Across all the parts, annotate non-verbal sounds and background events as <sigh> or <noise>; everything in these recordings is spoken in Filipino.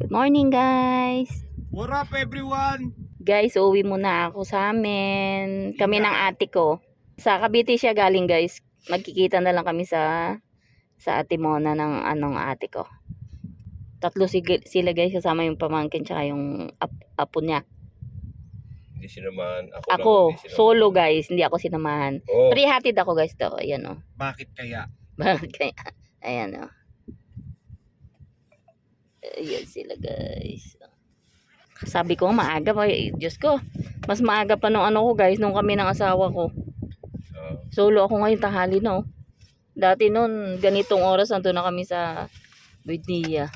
Good morning guys. What up everyone? Guys, uwi muna ako sa amin. Kami ng ate ko. Sa Cavite siya galing guys. Magkikita na lang kami sa sa ate Mona ng anong ate ko. Tatlo sila guys kasama yung pamangkin tsaka yung ap- apo niya. Hindi sinamahan. Ako, Ako, lang, solo guys, hindi ako sinamahan. Oh, Pero hatid ako guys to. Ayan o. Bakit kaya? <laughs> Bakit kaya? Ayan o. Ayan sila guys. Sabi ko maaga pa. Diyos ko. Mas maaga pa nung ano ko guys. Nung kami ng asawa ko. Solo ako ngayon tahali no. Dati noon ganitong oras nandun na kami sa Buendia.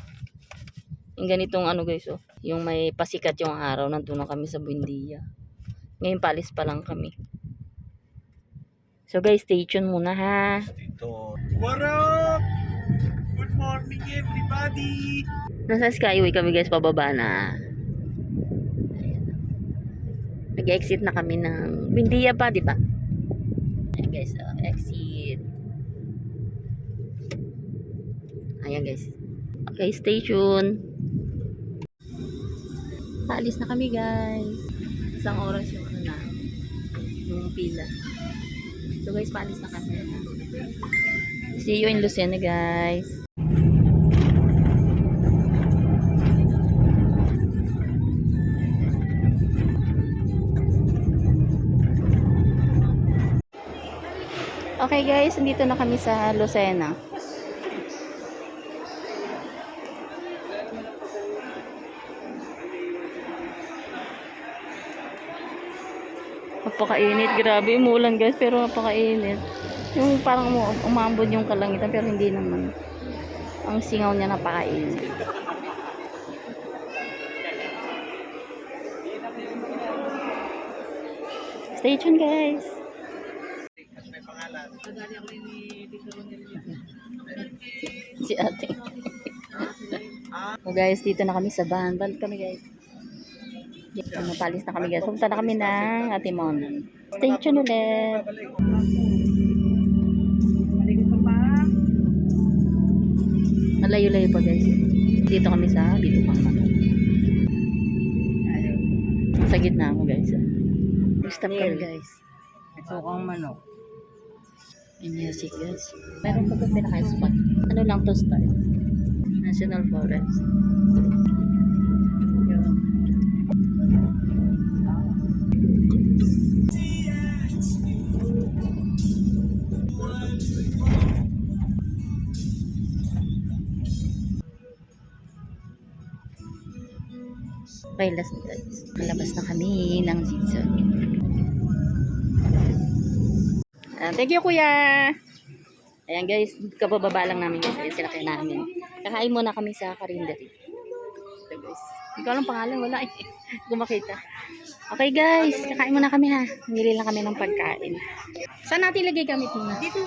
Yung ganitong ano guys oh. Yung may pasikat yung araw nandun na kami sa Buendia. Ngayon palis pa lang kami. So guys, stay tuned muna ha. What up? Good morning everybody! Nasa Skyway kami guys, pababa na. Nag-exit na kami ng Buendia pa, di ba? Ayan guys, oh, exit. Ayan guys. Okay, stay tuned. Paalis na kami guys. Isang oras yung ano na. Yung pila. So guys, paalis na kami. See you in Lucena guys. Okay guys, nandito na kami sa Lucena. Napakainit, grabe umulan guys, pero napakainit. Yung parang umambon yung kalangitan, pero hindi naman. Ang singaw niya napakainit. Stay tuned guys. Si ate. so guys, dito na kami sa van. Van kami guys. Dito na palis na kami guys. Punta na kami ng ate Mon. Stay tuned ulit. Malayo-layo pa guys. Dito kami sa dito pang manok. Sa gitna ako guys. Stop kami guys. Sukang manok. Yung music guys. Meron pa ito pinaka-spot. Ano lang to start? National Forest. Yun. Okay, last guys. Kalabas na kami ng season. Ah, thank you, kuya. Ayan, guys. Kabababa lang namin guys. Ayan, sinakay namin. Kakain muna kami sa karindery. Ito, guys. Hindi ko alam pangalan. Wala eh. <laughs> Kung makita. Okay, guys. Kakain muna kami ha. Nangili lang kami ng pagkain. Saan natin ilagay gamit muna? Dito.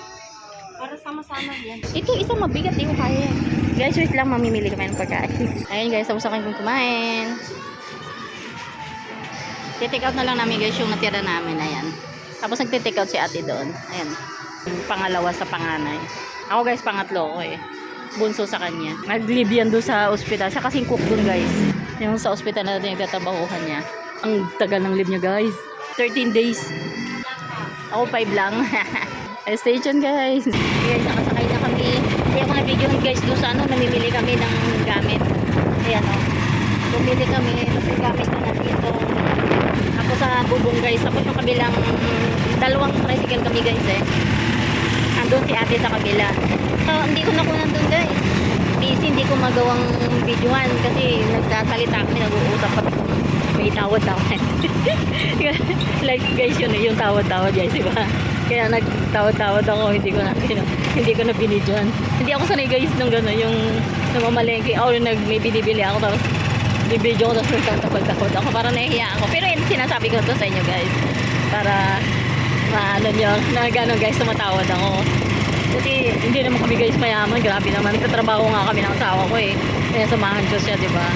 Para sama-sama yan. Ito, isang mabigat. Di ko kaya. Guys, wait lang. Mamimili kami ng pagkain. Ayan, guys. Tapos kami kumain. Titake out na lang namin guys yung natira namin. Ayan. Tapos nagtitake out si ate doon. Ayan. Pangalawa sa panganay. Ako guys, pangatlo ko eh. Bunso sa kanya. Nag-live yan doon sa ospital. Siya kasing cook doon guys. Yung sa ospital na doon yung tatabahuhan niya. Ang tagal ng live niya guys. 13 days. Ako 5 lang. <laughs> Stay tuned guys. Guys, nakasakay na kami. Kaya mga video guys doon sa ano, namimili kami ng gamit. Ayan o. Bumili kami. Yung gamit na. Ako sa bubong guys. Tapos yung kabilang dalawang tricycle kami guys eh. Andun si ate sa kabila. So, hindi ko nakuha nandun guys. Busy, hindi ko magawang videohan kasi nagsasalita kami, nag-uusap kami kung may tawad-tawad. <laughs> like guys yun yung tawad-tawad guys, di ba? Kaya nagtawad-tawad ako, hindi ko na, hindi ko na binidyohan. Hindi ako sanay guys nung gano'n, yung namamalengke, yung nag, may binibili ako tapos bibidyo ko tapos nagtatapag-takot ako, parang nahihiya ako. Pero yun, sinasabi ko to sa inyo guys, para maano nyo, na gano'n guys, tumatawad ako. Kasi hindi naman kami guys mayaman, grabe naman, nagtatrabaho nga kami ng asawa ko eh. Kaya samahan ko siya, di ba?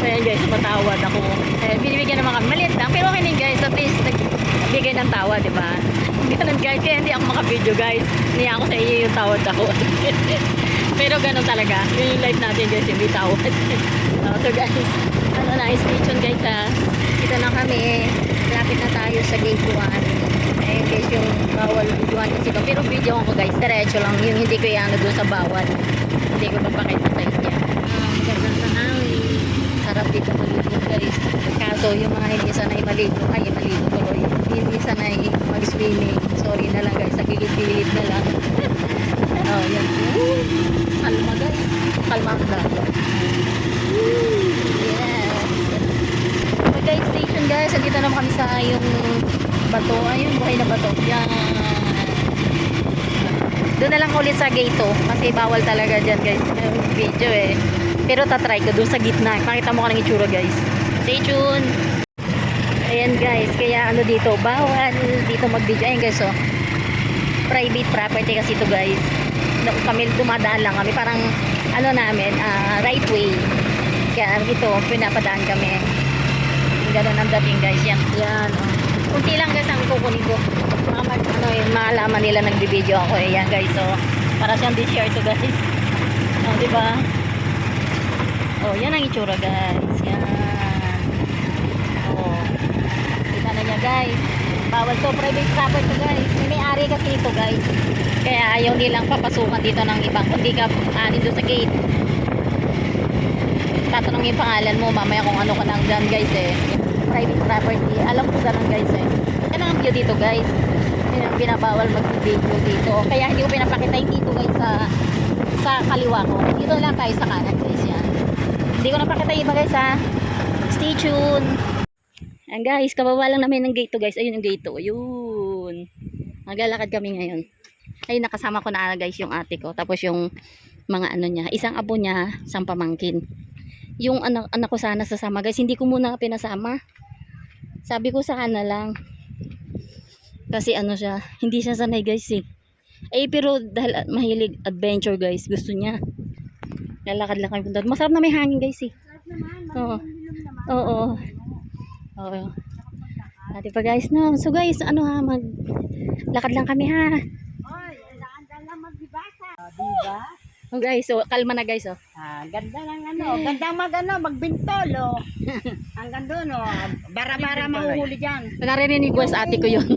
Kaya guys, tumatawad ako. Eh, binibigyan naman kami, maliit lang, pero okay guys, at least nagbigay ng tawa, di ba? <laughs> Ganun guys, kaya hindi ako makabideo guys. Niya ako sa inyo yung tawad ako. <laughs> Pero ganun talaga. Yun yung life natin guys, yung bitawad. oh, <laughs> so guys, ano na, tuned guys ha. Dito na kami. Lapit na tayo sa gate 1. Ayun guys, yung bawal videoan kasi ko. Pero video ko guys, diretso lang. Yung hindi ko yan doon sa bawal. Hindi ko papakita sa inyo. Ah, magandang tanawin. Sarap dito maligo guys. Kaso yung mga hindi sanay maligo, ay maligo tuloy. Hindi sanay mag-swimming. Sorry na lang guys, sa gilid-gilid na lang. <laughs> oh, yan. Kalma guys. Kalma ang dagat. Guys, station guys. Andito naman kami sa yung bato. Ayun, buhay na bato. Yan. Doon na lang ulit sa gate 2. Kasi bawal talaga dyan guys. Video eh. Pero tatry ko doon sa gitna. Makita mo ka ng itsura guys. Stay tuned. Ayan guys. Kaya ano dito. Bawal dito mag-video. Ayan guys oh. Private property kasi ito guys. Kami dumadaan lang kami. Parang ano namin. ah, right way. Kaya ito. Pinapadaan kami. Ganun ang dating guys. Yan. Yan. Oh. Kunti lang guys ang kukunin ko. Mga ano yung maalaman nila nagbibideo ako. Eh. Yan guys. So, para siyang di-share to guys. <laughs> Oh, di ba? Oh, yan ang itsura guys. Yan. Oh. Kita na niya guys. Bawal to. Private property to guys. May may-ari kasi ito guys. Kaya ayaw nilang papasukan dito ng ibang. Kundi ka anin doon sa gate. Tatanong yung pangalan mo mamaya kung ano ka nang dyan guys eh. Private property. Alam ko ganun guys eh. Yan ang view dito guys. Yan ang binabawal mag-video dito. Kaya hindi ko pinapakita yung dito guys sa sa kaliwa ko. Dito lang tayo sa kanan guys yan. Hindi ko napakita yung iba guys ha. Stay tuned. Ayan guys, kababa lang namin ng gate to guys. Ayun yung gate to. Ayun. Maglalakad kami ngayon. Ayun, nakasama ko na guys yung ate ko. Tapos yung mga ano niya. Isang abo niya, isang pamangkin. Yung anak, anak ko sana sasama guys. Hindi ko muna pinasama. Sabi ko sa kana lang. Kasi ano siya, hindi siya sanay guys eh. Eh pero dahil ah, mahilig adventure guys, gusto niya. Lalakad lang kami punta. Masarap na may hangin guys eh. Oo. Oo. Oo. Ate pa guys no. So guys, ano ha, mag lakad lang kami ha. Diba? Oh guys, so kalma na guys oh. Ah, ganda lang ano. Ganda mag ano, magbintol oh. Hanggang doon oh. Bara-bara mahuhuli dyan. Naririnig ko sa ate ko yun.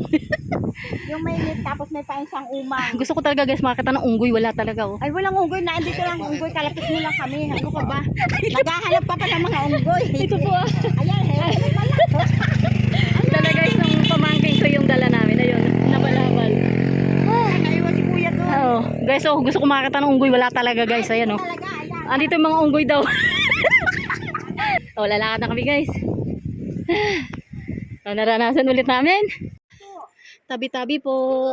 <laughs> Yung may lit tapos may painsang umang. <laughs> Gusto ko talaga guys makakita ng unggoy, wala talaga oh. Ay, walang unggoy. Naandito lang unggoy. Kalapit lang kami. Ano ka ba? <laughs> Naghahanap pa pala mga unggoy. Ito po ah. Ayan, eh. Dala guys, ng Guys, oh, gusto ko makakita ng unggoy, wala talaga guys. Ayan oh. Andito yung mga unggoy daw. <laughs> oh, lalakad na kami guys. Oh, <sighs> naranasan ulit namin. Tabi-tabi po.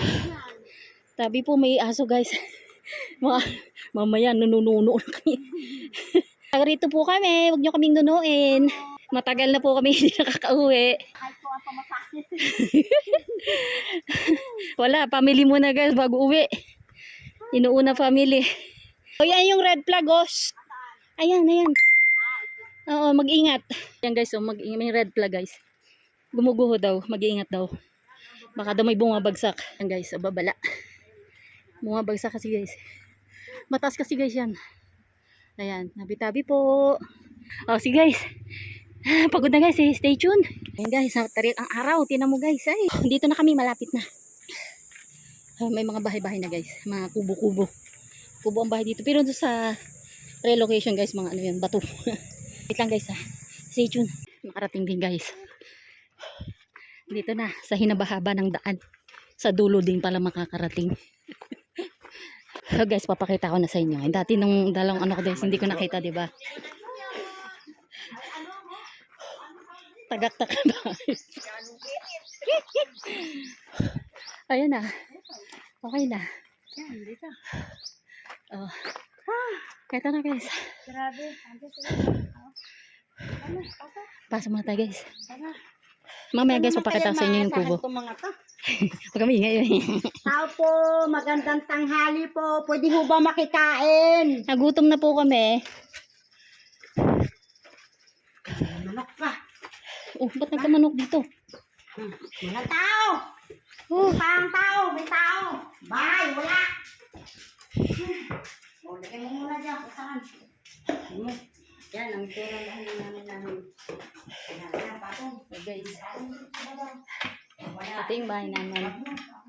<sighs> Tabi po may aso guys. <laughs> Mga, mamaya nunununo na kami. <laughs> Rito po kami, huwag nyo kaming nunuin. Matagal na po kami hindi nakakauwi. <laughs> Wala, family muna guys bago uwi. Inuuna family. O yan yung red flag oh. Ayan, ayan. Oo, mag-ingat. Yan guys, oh, mag may red flag guys. Gumuguho daw, mag-iingat daw. Baka daw may bumabagsak. Yan guys, oh, babala. Bumabagsak kasi guys. Mataas kasi guys yan. Ayan, nabi-tabi po. Oh, si guys. <laughs> Pagod na guys, eh. stay tuned. Ayan guys, tarik ang araw. Tinan mo guys, ay. Dito na kami, malapit na. Ah, may mga bahay-bahay na guys. Mga kubo-kubo. Kubo ang bahay dito. Pero doon sa relocation guys, mga ano yan, bato. <laughs> Wait lang guys ha. Stay tuned. Makarating din guys. Dito na, sa hinabahaba ng daan. Sa dulo din pala makakarating. <laughs> So guys, papakita ko na sa inyo. Dati nung dalawang ano ko guys, hindi ko nakita, di ba? Tagak-tak ba? <laughs> Ayan na. Okay na. Oh. Ito na guys. Grabe. Pasok muna tayo guys. Mamaya guys, papakita ko sa inyo yung kubo. <laughs> Huwag kami ingay. Tao po, magandang tanghali po. Pwede ho ba makikain? Nagutom na po kami. Manok pa. Oh, ba't nagkamanok dito? Mga tao. Oh, Pang tao, may tao. Bahay, wala. O, lagay mo muna dyan. Saan? Hmm. Yan, ang pera lang namin namin. So guys, ito yung bahay namin.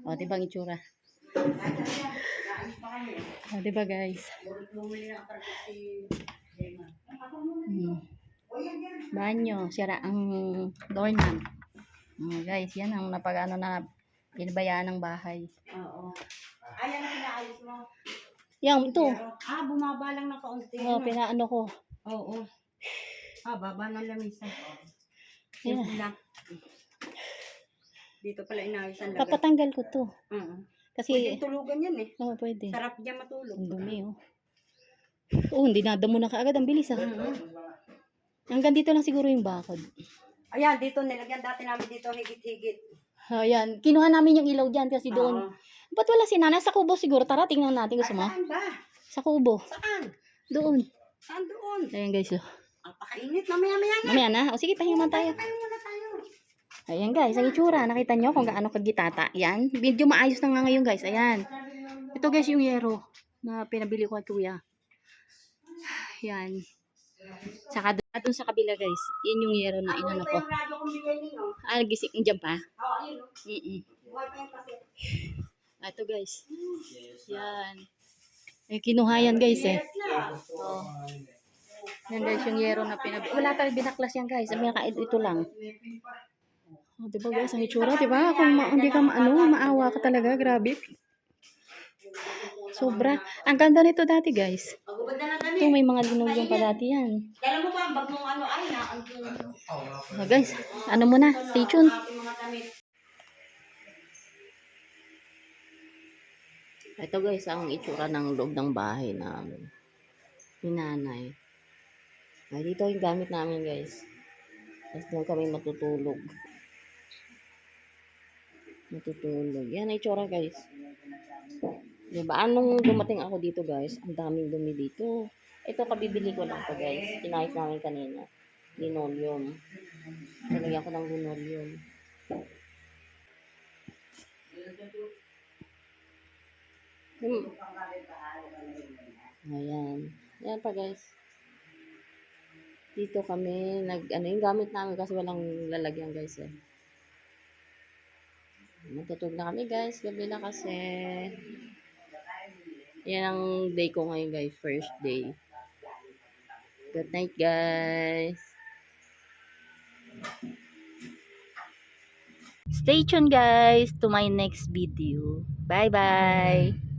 O, diba ang itsura? O, diba guys? Hmm. Banyo, sira ang doorknob. Hmm, guys, yan ang napag-ano na pinabayaan ng bahay. Oo. Ayan ang inaayos mo. Yan, ito. Ah, bumaba lang na kaunti. O, pinaano ko. Oo. Ah, baba ng lamisa. Yan. Lang. Dito pala inayos ang lagat. Papatanggal ko to. Oo. Kasi, Pwede tulugan yan eh. oo, pwede. Sarap dyan matulog. Ang dumi, oh. Oo, hindi nadamo na kaagad. Ang bilis, ah. Hanggang dito lang siguro yung bakod. Ayan, dito nilagyan dati namin dito higit-higit. Ayan. Kinuha namin yung ilaw dyan kasi doon. Oo. Ba't wala si Nana? Sa kubo siguro. Tara, tingnan natin. Gusto mo? Saan ba? Sa kubo. Saan? Doon. Saan doon? Ayan, guys. Oh. Napakainit. Mamaya-maya na. Mamaya na. O, sige, pahinga tayo. Tayo muna tayo. Ayan, guys. Ang itsura. Nakita nyo kung gaano kagitata. Ayan. Medyo maayos na nga ngayon, guys. Ayan. Ito, guys, yung yero na pinabili ko kay kuya. Ayan. Saka doon, doon sa kabila, guys. Yun yung yero na inano ko. Ah, gising dyan pa. Oo, ayun. Mm-mm. Ah, Ito, guys. Yan. Eh, kinuha yan, guys, eh. Oh. Yan guys, yung yero na pinab... Wala talagang binaklas yan guys. Ang pinaka ito lang. Oh, diba guys, ang itsura, diba? Kung ma- hindi ka maano, maawa ka talaga. Grabe. Sobra. Ang ganda nito dati guys. Ito may mga linulong pa dati yan. Alam mo ba, ang bag mong ano ay na, ang Oh, guys, ano muna, stay tuned. Ito guys, ang itsura ng loob ng bahay namin. Ni nanay. Ay, dito yung gamit namin guys. Tapos doon kami matutulog. Matutulog. Yan ang itsura guys. Diba? Anong dumating ako dito guys? Ang daming dumi dito. Ito kabibili ko lang to guys. Kinahit namin kanina. Linoleum. Nalagyan ko ng linoleum. Hmm. Ayan. Ayan pa guys. Dito kami nag ano yung gamit namin kasi walang lalagyan guys eh. Matutog na kami guys. Gabi na kasi. Yan ang day ko ngayon guys. First day. Good night guys. Stay tuned guys to my next video. Bye bye.